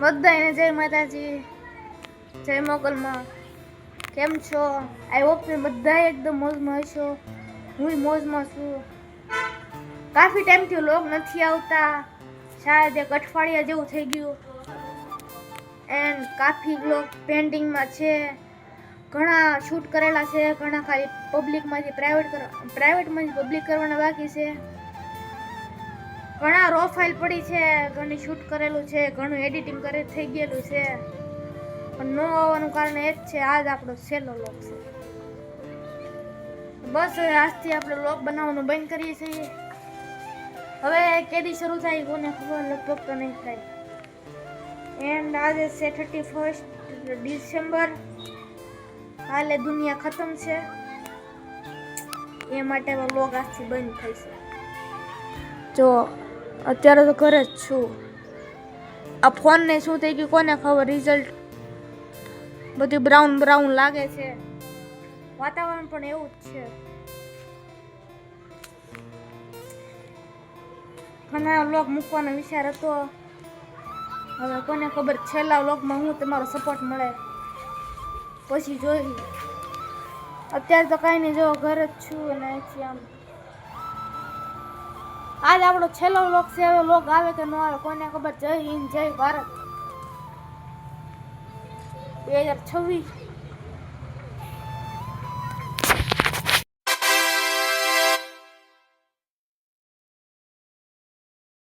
બધાને જય માતાજી, જય મોગલમાં. કેમ છો? આઈ હોપ તમે બધા એકદમ મોજમાં હશો. હું મોજમાં છું. કાફી ટાઈમથી લોક નથી આવતા. શાયદ એક અઠવાડિયા જેવું થઈ ગયું. એન્ડ કાફી લોક પેન્ટિંગમાં છે. ઘણા શૂટ કરેલા છે, ઘણા ખાલી પબ્લિકમાંથી પ્રાઇવેટ પ્રાઇવેટમાંથી પબ્લિક કરવાના બાકી છે. ઘણા રો ફાઇલ પડી છે ઘણી શૂટ કરેલું છે, ઘણું એડિટિંગ કરે, થઈ ગયેલું છે. પણ ન આવવાનું કારણ એ જ છે, આજ આપણો છેલ્લો લોક છે. બસ આજથી આપણે લોક બનાવવાનું બંધ કરીએ છીએ. હવે કેદી શરૂ થાય કોને ખબર? લગભગ તો નહીં થાય. એન્ડ આજે છે થર્ટી ફર્સ્ટ ડિસેમ્બર કાલે દુનિયા ખતમ છે. એ માટે લોક આજથી બંધ થઈ છે. જો અત્યારે તો ઘરે જ છું. આ ફોનને શું થઈ ગયું કોને ખબર? રિઝલ્ટ બધું બ્રાઉન બ્રાઉન લાગે છે. વાતાવરણ પણ એવું જ છે. ઘણા લોક મૂકવાનો વિચાર હતો. હવે કોને ખબર? છેલ્લા લોકમાં હું તમારો સપોર્ટ મળે. પછી જોઈ. અત્યારે તો કાંઈ નહીં, જો, ઘરે જ છું અને અહીંથી આમ આજ આપણો છેલ્લો લોક છે, હવે લોક આવે કે ન આવે કોને ખબર, જય હિન્દ, જય ભારત. બે હજાર છવ્વીસ.